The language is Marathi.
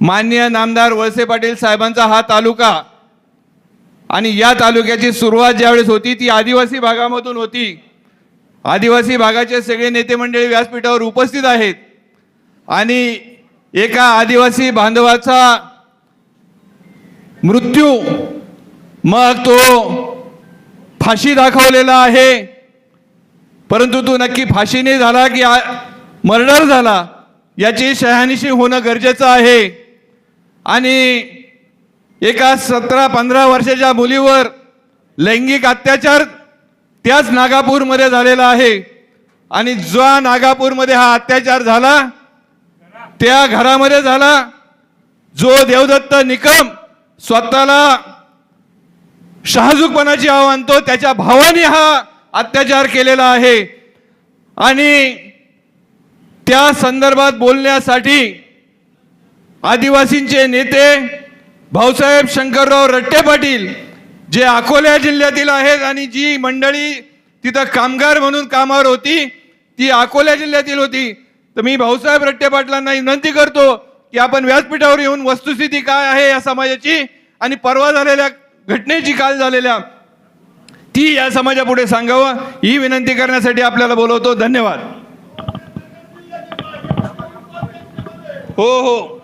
मान्य नामदार वळसे पाटील साहेबांचा हा तालुका आणि या तालुक्याची सुरुवात ज्यावेळेस होती ती आदिवासी भागामधून होती. आदिवासी भागाचे सगळे नेते मंडळी व्यासपीठावर उपस्थित आहेत. आणि एका आदिवासी बांधवाचा मृत्यू मग तो फाशी दाखवलेला आहे. परंतु तो नक्की फाशीने झाला की मर्डर झाला याची शहानिशी होणं गरजेचं आहे. आणि एका सतरा पंधरा वर्षाच्या मुलीवर लैंगिक अत्याचार त्याच नागापूरमध्ये झालेला आहे. आणि ज्या नागापूरमध्ये हा अत्याचार झाला त्या घरामध्ये झाला जो देवदत्त निकम स्वतःला शहाजूकपणाची आव्हानतो त्याच्या भावाने हा अत्याचार केलेला आहे. आणि त्या संदर्भात बोलण्यासाठी आदिवासींचे नेते भाऊसाहेब शंकरराव रट्टे पाटील जे अकोला जिल्ह्यातील आहेत आणि जी मंडळी तिथं कामगार म्हणून कामावर होती ती अकोला जिल्ह्यातील होती. तर मी भाऊसाहेब रट्टे पाटलांना विनंती करतो की आपण व्यासपीठावर येऊन वस्तुस्थिती काय आहे या समाजाची आणि परवा झालेल्या घटनेची काल झालेल्या ती या समाजापुढे सांगावं. ही विनंती करण्यासाठी आपल्याला बोलवतो. धन्यवाद. हो हो.